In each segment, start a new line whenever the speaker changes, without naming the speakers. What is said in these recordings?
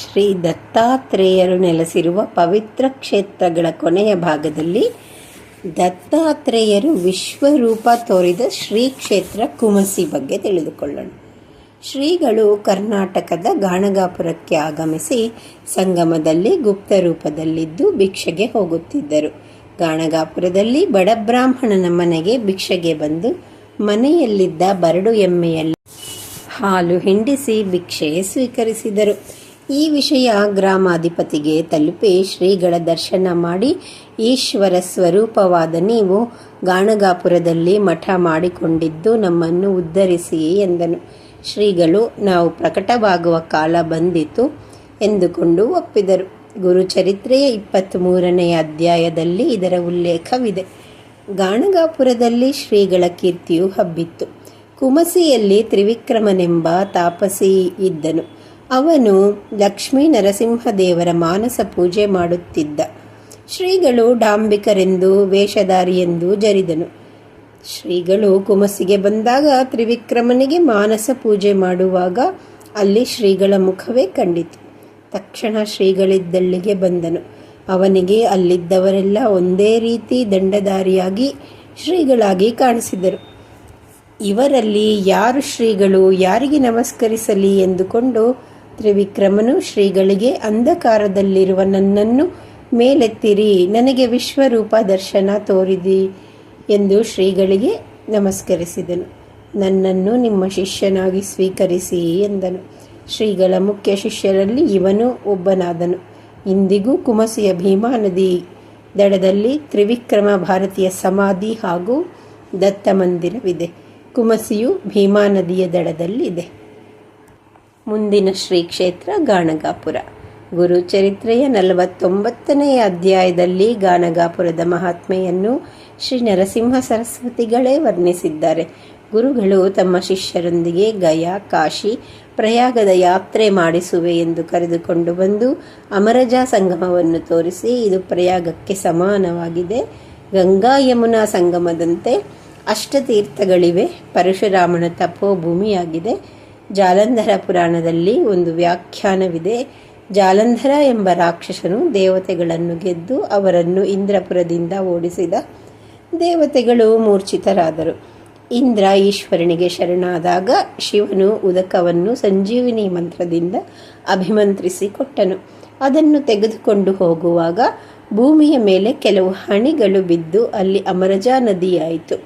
ಶ್ರೀ ದತ್ತಾತ್ರೇಯರು ನೆಲೆಸಿರುವ ಪವಿತ್ರ ಕ್ಷೇತ್ರಗಳ ಕೊನೆಯ ಭಾಗದಲ್ಲಿ ದತ್ತಾತ್ರೇಯರು ವಿಶ್ವರೂಪ ತೋರಿದ ಶ್ರೀ ಕ್ಷೇತ್ರ ಕುಮಸಿ ಬಗ್ಗೆ ತಿಳಿದುಕೊಳ್ಳೋಣ. ಶ್ರೀಗಳು ಕರ್ನಾಟಕದ ಗಾಣಗಾಪುರಕ್ಕೆ ಆಗಮಿಸಿ ಸಂಗಮದಲ್ಲಿ ಗುಪ್ತ ರೂಪದಲ್ಲಿದ್ದು ಭಿಕ್ಷೆಗೆ ಹೋಗುತ್ತಿದ್ದರು. ಗಾಣಗಾಪುರದಲ್ಲಿ ಬಡಬ್ರಾಹ್ಮಣನ ಮನೆಗೆ ಭಿಕ್ಷೆಗೆ ಬಂದು ಮನೆಯಲ್ಲಿದ್ದ ಬರಡು ಎಮ್ಮೆಯಲ್ಲಿ ಹಾಲು ಹಿಂಡಿಸಿ ಭಿಕ್ಷೆ ಸ್ವೀಕರಿಸಿದರು. ಈ ವಿಷಯ ಗ್ರಾಮಾಧಿಪತಿಗೆ ತಲುಪಿ ಶ್ರೀಗಳ ದರ್ಶನ ಮಾಡಿ ಈಶ್ವರ ಸ್ವರೂಪವಾದ ನೀವು ಗಾಣಗಾಪುರದಲ್ಲಿ ಮಠ ಮಾಡಿಕೊಂಡಿದ್ದು ನಮ್ಮನ್ನು ಉದ್ಧರಿಸಿ ಎಂದನು. ಶ್ರೀಗಳು, ನಾವು ಪ್ರಕಟವಾಗುವ ಕಾಲ ಬಂದಿತು ಎಂದುಕೊಂಡು ಒಪ್ಪಿದರು. ಗುರುಚರಿತ್ರೆಯ ಇಪ್ಪತ್ತ್ಮೂರನೆಯ ಅಧ್ಯಾಯದಲ್ಲಿ ಇದರ ಉಲ್ಲೇಖವಿದೆ. ಗಾಣಗಾಪುರದಲ್ಲಿ ಶ್ರೀಗಳ ಕೀರ್ತಿಯು ಹಬ್ಬಿತ್ತು. ಕುಮಸಿಯಲ್ಲಿ ತ್ರಿವಿಕ್ರಮನೆಂಬ ತಾಪಸಿ ಇದ್ದನು. ಅವನು ಲಕ್ಷ್ಮೀ ನರಸಿಂಹದೇವರ ಮಾನಸ ಪೂಜೆ ಮಾಡುತ್ತಿದ್ದ. ಶ್ರೀಗಳು ಡಾಂಬಿಕರೆಂದು, ವೇಷಧಾರಿಯೆಂದು ಜರಿದನು. ಶ್ರೀಗಳು ಕುಮಸಿಗೆ ಬಂದಾಗ ತ್ರಿವಿಕ್ರಮನಿಗೆ ಮಾನಸ ಪೂಜೆ ಮಾಡುವಾಗ ಅಲ್ಲಿ ಶ್ರೀಗಳ ಮುಖವೇ ಕಂಡಿತು. ತಕ್ಷಣ ಶ್ರೀಗಳಿದ್ದಲ್ಲಿಗೆ ಬಂದನು. ಅವನಿಗೆ ಅಲ್ಲಿದ್ದವರೆಲ್ಲ ಒಂದೇ ರೀತಿ ದಂಡಧಾರಿಯಾಗಿ ಶ್ರೀಗಳಾಗಿ ಕಾಣಿಸಿದರು. ಇವರಲ್ಲಿ ಯಾರು ಶ್ರೀಗಳು, ಯಾರಿಗೆ ನಮಸ್ಕರಿಸಲಿ ಎಂದುಕೊಂಡು ತ್ರಿವಿಕ್ರಮನು ಶ್ರೀಗಳಿಗೆ ಅಂಧಕಾರದಲ್ಲಿರುವ ನನ್ನನ್ನು ಮೇಲೆತ್ತಿರಿ, ನನಗೆ ವಿಶ್ವರೂಪ ದರ್ಶನ ತೋರಿದಿ ಎಂದು ಶ್ರೀಗಳಿಗೆ ನಮಸ್ಕರಿಸಿದನು. ನನ್ನನ್ನು ನಿಮ್ಮ ಶಿಷ್ಯನಾಗಿ ಸ್ವೀಕರಿಸಿ ಎಂದನು. ಶ್ರೀಗಳ ಮುಖ್ಯ ಶಿಷ್ಯರಲ್ಲಿ ಇವನು ಒಬ್ಬನಾದನು. ಇಂದಿಗೂ ಕುಮಸಿಯ ಭೀಮಾ ನದಿ ದಡದಲ್ಲಿ ತ್ರಿವಿಕ್ರಮ ಭಾರತೀಯ ಸಮಾಧಿ ಹಾಗೂ ದತ್ತ ಮಂದಿರವಿದೆ ಕುಮಸಿಯು ಭೀಮಾ ನದಿಯ ದಡದಲ್ಲಿದೆ. ಮುಂದಿನ ಶ್ರೀ ಕ್ಷೇತ್ರ ಗಾಣಗಾಪುರ ಗುರುಚರಿತ್ರೆಯ ನಲವತ್ತೊಂಬತ್ತನೆಯ ಅಧ್ಯಾಯದಲ್ಲಿ ಗಾಣಗಾಪುರದ ಮಹಾತ್ಮೆಯನ್ನು ಶ್ರೀ ನರಸಿಂಹ ಸರಸ್ವತಿಗಳೇ ವರ್ಣಿಸಿದ್ದಾರೆ. ಗುರುಗಳು ತಮ್ಮ ಶಿಷ್ಯರೊಂದಿಗೆ ಗಯಾ, ಕಾಶಿ, ಪ್ರಯಾಗದ ಯಾತ್ರೆ ಮಾಡಿಸುವೆ ಎಂದು ಕರೆದುಕೊಂಡು ಬಂದು ಅಮರಜಾ ಸಂಗಮವನ್ನು ತೋರಿಸಿ ಇದು ಪ್ರಯಾಗಕ್ಕೆ ಸಮಾನವಾಗಿದೆ. ಗಂಗಾ ಯಮುನಾ ಸಂಗಮದಂತೆ ಅಷ್ಟತೀರ್ಥಗಳಿವೆ. ಪರಶುರಾಮನ ತಪೋಭೂಮಿಯಾಗಿದೆ. ಜಾಲಂಧರ ಪುರಾಣದಲ್ಲಿ ಒಂದು ವ್ಯಾಖ್ಯಾನವಿದೆ. ಜಾಲಂಧರ ಎಂಬ ರಾಕ್ಷಸನು ದೇವತೆಗಳನ್ನು ಗೆದ್ದು ಅವರನ್ನು ಇಂದ್ರಪುರದಿಂದ ಓಡಿಸಿದ ದೇವತೆಗಳು ಮೂರ್ಛಿತರಾದರು. ಇಂದ್ರ ಈಶ್ವರನಿಗೆ ಶರಣಾದಾಗ ಶಿವನು ಉದಕವನ್ನು ಸಂಜೀವಿನಿ ಮಂತ್ರದಿಂದ ಅಭಿಮಂತ್ರಿಸಿ ಕೊಟ್ಟನು ಅದನ್ನು ತೆಗೆದುಕೊಂಡು ಹೋಗುವಾಗ ಭೂಮಿಯ ಮೇಲೆ ಕೆಲವು ಹಣಿಗಳು ಬಿದ್ದು ಅಲ್ಲಿ ಅಮರಜಾ ನದಿಯಾಯಿತು.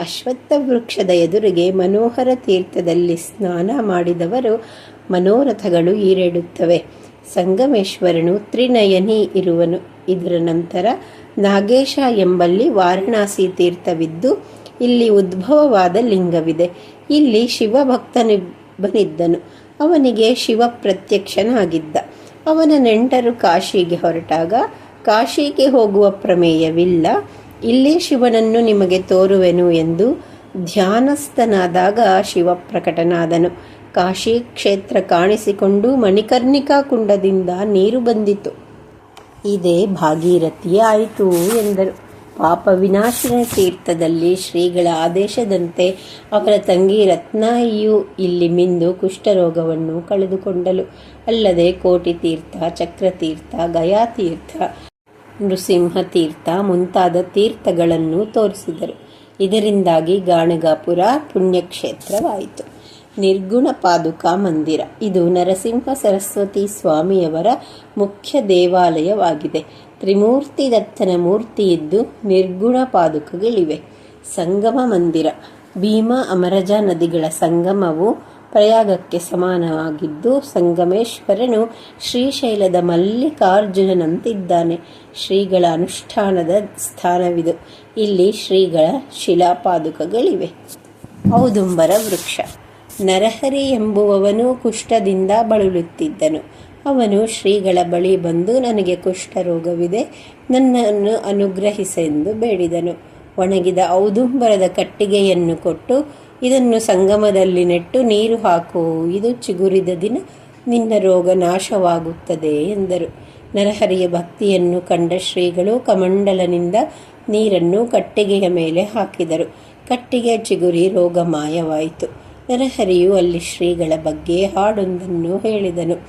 ಅಶ್ವತ್ಥ ವೃಕ್ಷದ ಎದುರಿಗೆ ಮನೋಹರ ತೀರ್ಥದಲ್ಲಿ ಸ್ನಾನ ಮಾಡಿದವರು ಮನೋರಥಗಳು ಈರೇಡುತ್ತವೆ. ಸಂಗಮೇಶ್ವರನು ತ್ರಿನಯನಿ ಇರುವನು. ಇದರ ನಂತರ ನಾಗೇಶ ಎಂಬಲ್ಲಿ ವಾರಣಾಸಿ ತೀರ್ಥವಿದ್ದು, ಇಲ್ಲಿ ಉದ್ಭವವಾದ ಲಿಂಗವಿದೆ. ಇಲ್ಲಿ ಶಿವಭಕ್ತನಿಬ್ಬನಿದ್ದನು ಅವನಿಗೆ ಶಿವ ಪ್ರತ್ಯಕ್ಷನಾಗಿದ್ದ. ಅವನ ನೆಂಟರು ಕಾಶಿಗೆ ಹೊರಟಾಗ ಕಾಶಿಗೆ ಹೋಗುವ ಪ್ರಮೇಯವಿಲ್ಲ. ಇಲ್ಲಿ ಶಿವನನ್ನು ನಿಮಗೆ ತೋರುವೆನು ಎಂದು ಧ್ಯಾನಸ್ಥನಾದಾಗ ಶಿವ ಪ್ರಕಟನಾದನು. ಕಾಶಿ ಕ್ಷೇತ್ರ ಕಾಣಿಸಿಕೊಂಡು ಮಣಿಕರ್ಣಿಕಾ ಕುಂಡದಿಂದ ನೀರು ಬಂದಿತು. ಇದೇ ಭಾಗೀರಥಿ ಆಯಿತು ಎಂದರು. ಪಾಪ ವಿನಾಶನ ತೀರ್ಥದಲ್ಲಿ ಶ್ರೀಗಳ ಆದೇಶದಂತೆ ಅವರ ತಂಗಿ ರತ್ನಾಯಿಯು ಇಲ್ಲಿ ಮಿಂದು ಕುಷ್ಠರೋಗವನ್ನು ಕಳೆದುಕೊಂಡಳು. ಅಲ್ಲದೆ ಕೋಟಿ ತೀರ್ಥ, ಚಕ್ರತೀರ್ಥ, ಗಯಾತೀರ್ಥ ನೃಸಿಂಹ ತೀರ್ಥ ಮುಂತಾದ ತೀರ್ಥಗಳನ್ನು ತೋರಿಸಿದರು. ಇದರಿಂದಾಗಿ ಗಾಣಗಾಪುರ ಪುಣ್ಯಕ್ಷೇತ್ರವಾಯಿತು. ನಿರ್ಗುಣ ಪಾದುಕಾ ಮಂದಿರ. ಇದು ನರಸಿಂಹ ಸರಸ್ವತಿ ಸ್ವಾಮಿಯವರ ಮುಖ್ಯ ದೇವಾಲಯವಾಗಿದೆ. ತ್ರಿಮೂರ್ತಿ ದತ್ತನ ಮೂರ್ತಿ ಇದ್ದು ನಿರ್ಗುಣ ಪಾದುಕಗಳಿವೆ. ಸಂಗಮ ಮಂದಿರ. ಭೀಮಾ ಅಮರಜಾ ನದಿಗಳ ಸಂಗಮವು ಪ್ರಯಾಗಕ್ಕೆ ಸಮಾನವಾಗಿದ್ದು ಸಂಗಮೇಶ್ವರನು ಶ್ರೀಶೈಲದ ಮಲ್ಲಿಕಾರ್ಜುನನಂತಿದ್ದಾನೆ. ಶ್ರೀಗಳ ಅನುಷ್ಠಾನದ ಸ್ಥಾನವಿದು. ಇಲ್ಲಿ ಶ್ರೀಗಳ ಶಿಲಾಪಾದುಕಗಳಿವೆ. ಔದುಂಬರ ವೃಕ್ಷ. ನರಹರಿ ಎಂಬುವವನು ಕುಷ್ಠದಿಂದ ಬಳಲುತ್ತಿದ್ದನು. ಅವನು ಶ್ರೀಗಳ ಬಳಿ ಬಂದು ನನಗೆ ಕುಷ್ಠರೋಗವಿದೆ, ನನ್ನನ್ನು ಅನುಗ್ರಹಿಸೆಂದು ಬೇಡಿದನು. ಒಣಗಿದ ಔದುಂಬರದ ಕಟ್ಟಿಗೆಯನ್ನು ಕೊಟ್ಟು ಇದನ್ನು ಸಂಗಮದಲ್ಲಿ ನೆಟ್ಟು ನೀರು ಹಾಕು. ಇದು ಚಿಗುರಿದ ದಿನ ನಿನ್ನ ರೋಗ ನಾಶವಾಗುತ್ತದೆ ಎಂದರು. ನರಹರಿಯ ಭಕ್ತಿಯನ್ನು ಕಂಡ ಶ್ರೀಗಳು ಕಮಂಡಲನಿಂದ ನೀರನ್ನು ಕಟ್ಟಿಗೆಯ ಮೇಲೆ ಹಾಕಿದರು. ಕಟ್ಟಿಗೆ ಚಿಗುರಿ ರೋಗ ಮಾಯವಾಯಿತು. ನರಹರಿಯು ಅಲ್ಲಿ ಶ್ರೀಗಳ ಬಗ್ಗೆ ಹಾಡೊಂದನ್ನು ಹೇಳಿದನು.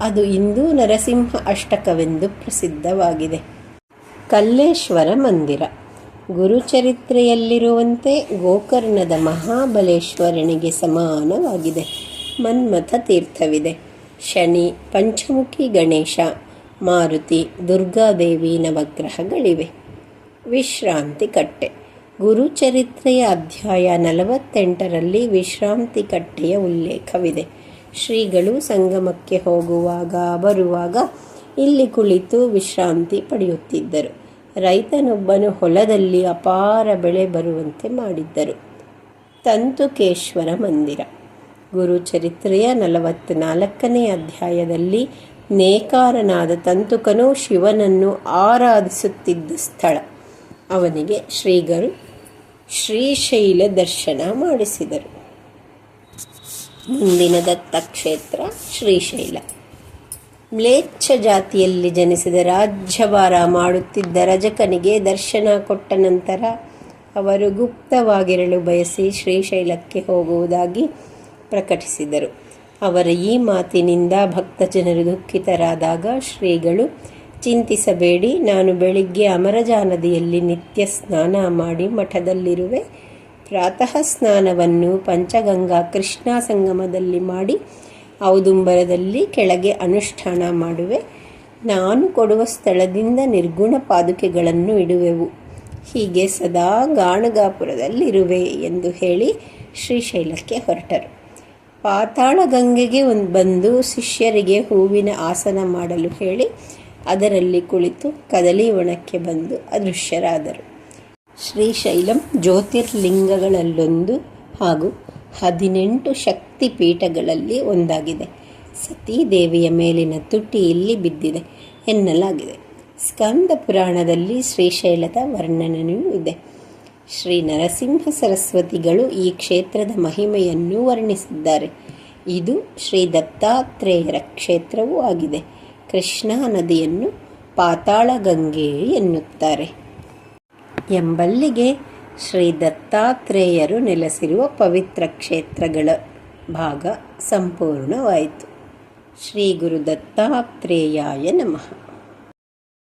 ಅದು ಇಂದು ನರಸಿಂಹ ಅಷ್ಟಕವೆಂದು ಪ್ರಸಿದ್ಧವಾಗಿದೆ. ಕಲ್ಲೇಶ್ವರ ಮಂದಿರ. ಗುರುಚರಿತ್ರೆಯಲ್ಲಿರುವಂತೆ ಗೋಕರ್ಣದ ಮಹಾಬಲೇಶ್ವರನಿಗೆ ಸಮಾನವಾಗಿದೆ. ಮನ್ಮಥ ತೀರ್ಥವಿದೆ. ಶನಿ, ಪಂಚಮುಖಿ, ಗಣೇಶ, ಮಾರುತಿ, ದುರ್ಗಾದೇವಿ ನವಗ್ರಹಗಳಿವೆ. ವಿಶ್ರಾಂತಿ ಕಟ್ಟೆ. ಗುರುಚರಿತ್ರೆಯ ಅಧ್ಯಾಯ ನಲವತ್ತೆಂಟರಲ್ಲಿ ವಿಶ್ರಾಂತಿ ಕಟ್ಟೆಯ ಉಲ್ಲೇಖವಿದೆ. ಶ್ರೀಗಳು ಸಂಗಮಕ್ಕೆ ಹೋಗುವಾಗ, ಬರುವಾಗ ಇಲ್ಲಿ ಕುಳಿತು ವಿಶ್ರಾಂತಿ ಪಡೆಯುತ್ತಿದ್ದರು. ರೈತನೊಬ್ಬನು ಹೊಲದಲ್ಲಿ ಅಪಾರ ಬೆಳೆ ಬರುವಂತೆ ಮಾಡಿದ್ದರು. ತಂತುಕೇಶ್ವರ ಮಂದಿರ. ಗುರುಚರಿತ್ರೆಯ ನಲವತ್ತ್ನಾಲ್ಕನೇ ಅಧ್ಯಾಯದಲ್ಲಿ ನೇಕಾರನಾದ ತಂತುಕನು ಶಿವನನ್ನು ಆರಾಧಿಸುತ್ತಿದ್ದ ಸ್ಥಳ. ಅವನಿಗೆ ಶ್ರೀಗಳು ಶ್ರೀಶೈಲ ದರ್ಶನ ಮಾಡಿಸಿದರು. ಮುಂದಿನ ದತ್ತಕ್ಷೇತ್ರ ಶ್ರೀಶೈಲ. ಮ್ಲೇಚ್ಛ ಜಾತಿಯಲ್ಲಿ ಜನಿಸಿದ ರಾಜ್ಯಭಾರ ಮಾಡುತ್ತಿದ್ದ ರಜಕನಿಗೆ ದರ್ಶನ ಕೊಟ್ಟ ನಂತರ ಅವರು ಗುಪ್ತವಾಗಿರಲು ಬಯಸಿ ಶ್ರೀಶೈಲಕ್ಕೆ ಹೋಗುವುದಾಗಿ ಪ್ರಕಟಿಸಿದರು. ಅವರ ಈ ಮಾತಿನಿಂದ ಭಕ್ತ ಜನರು ದುಃಖಿತರಾದಾಗ ಶ್ರೀಗಳು, ಚಿಂತಿಸಬೇಡಿ, ನಾನು ಬೆಳಿಗ್ಗೆ ಅಮರಜಾ ನದಿಯಲ್ಲಿ ನಿತ್ಯ ಸ್ನಾನ ಮಾಡಿ ಮಠದಲ್ಲಿರುವೆ. ಪ್ರಾತಃ ಸ್ನಾನವನ್ನು ಪಂಚಗಂಗಾ ಕೃಷ್ಣಾ ಸಂಗಮದಲ್ಲಿ ಮಾಡಿ ಔದುಂಬರದಲ್ಲಿ ಕೆಳಗೆ ಅನುಷ್ಠಾನ ಮಾಡುವೆ. ನಾನು ಕೊಡುವ ಸ್ಥಳದಿಂದ ನಿರ್ಗುಣ ಪಾದುಕೆಗಳನ್ನು ಇಡುವೆವು. ಹೀಗೆ ಸದಾ ಗಾಣಗಾಪುರದಲ್ಲಿರುವೆ ಎಂದು ಹೇಳಿ ಶ್ರೀಶೈಲಕ್ಕೆ ಹೊರಟರು. ಪಾತಾಳ ಗಂಗೆಗೆ ಒಂದು ಬಂದು ಶಿಷ್ಯರಿಗೆ ಹೂವಿನ ಆಸನ ಮಾಡಲು ಹೇಳಿ ಅದರಲ್ಲಿ ಕುಳಿತು ಕದಲಿ ಒಣಕ್ಕೆ ಬಂದು ಅದೃಶ್ಯರಾದರು. ಶ್ರೀಶೈಲಂ ಜ್ಯೋತಿರ್ಲಿಂಗಗಳಲ್ಲೊಂದು ಹಾಗೂ ಹದಿನೆಂಟು ಶಕ್ತಿ ಪೀಠಗಳಲ್ಲಿ ಒಂದಾಗಿದೆ. ಸತೀದೇವಿಯ ಮೇಲಿನ ತುಟಿ ಇಲ್ಲಿ ಬಿದ್ದಿದೆ ಎನ್ನಲಾಗಿದೆ. ಸ್ಕಂದ ಪುರಾಣದಲ್ಲಿ ಶ್ರೀಶೈಲದ ವರ್ಣನೆಯೂ ಇದೆ. ಶ್ರೀ ನರಸಿಂಹ ಸರಸ್ವತಿಗಳು ಈ ಕ್ಷೇತ್ರದ ಮಹಿಮೆಯನ್ನು ವರ್ಣಿಸಿದ್ದಾರೆ. ಇದು ಶ್ರೀ ದತ್ತಾತ್ರೇಯರ ಕ್ಷೇತ್ರವೂ ಆಗಿದೆ. ಕೃಷ್ಣಾ ನದಿಯನ್ನು ಪಾತಾಳ ಗಂಗೆ ಎನ್ನುತ್ತಾರೆ. ಎಂಬಲ್ಲಿಗೆ ಶ್ರೀ ದತ್ತಾತ್ರೇಯರು ನೆಲೆಸಿರುವ ಪವಿತ್ರ ಕ್ಷೇತ್ರಗಳ ಭಾಗ ಸಂಪೂರ್ಣವಾಯಿತು. ಶ್ರೀ ಗುರು ದತ್ತಾತ್ರೇಯಾಯ ನಮಃ.